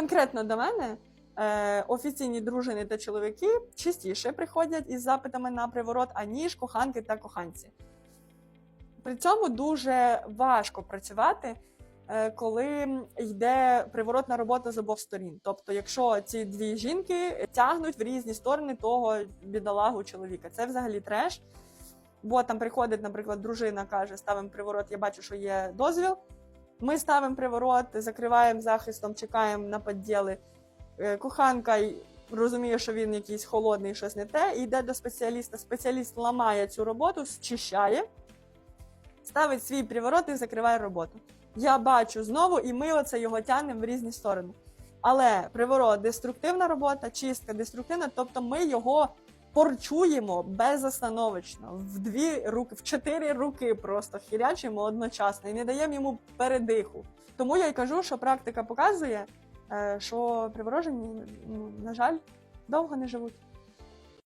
конкретно до мене е, офіційні дружини та чоловіки частіше приходять із запитами на приворот, аніж коханки та коханці. При цьому дуже важко працювати, е, коли йде приворотна робота з обох сторін. Тобто, якщо ці дві жінки тягнуть в різні сторони того бідолагу чоловіка, це взагалі треш. Бо там приходить, наприклад, дружина каже: ставимо приворот, я бачу, що є дозвіл. Ми ставимо приворот, закриваємо захистом, чекаємо на підділи. Е, Коханка розуміє, що він якийсь холодний, щось не те, і йде до спеціаліста. Спеціаліст ламає цю роботу, зчищає, ставить свій приворот і закриває роботу. Я бачу знову, і ми оце його тягнемо в різні сторони. Але приворот деструктивна робота, чистка деструктивна, тобто ми його порчуємо безостановочно в дві руки, в чотири руки просто хірячимо одночасно і не даємо йому передиху. Тому я й кажу, що практика показує, е, що приворожені, ну, на жаль, довго не живуть.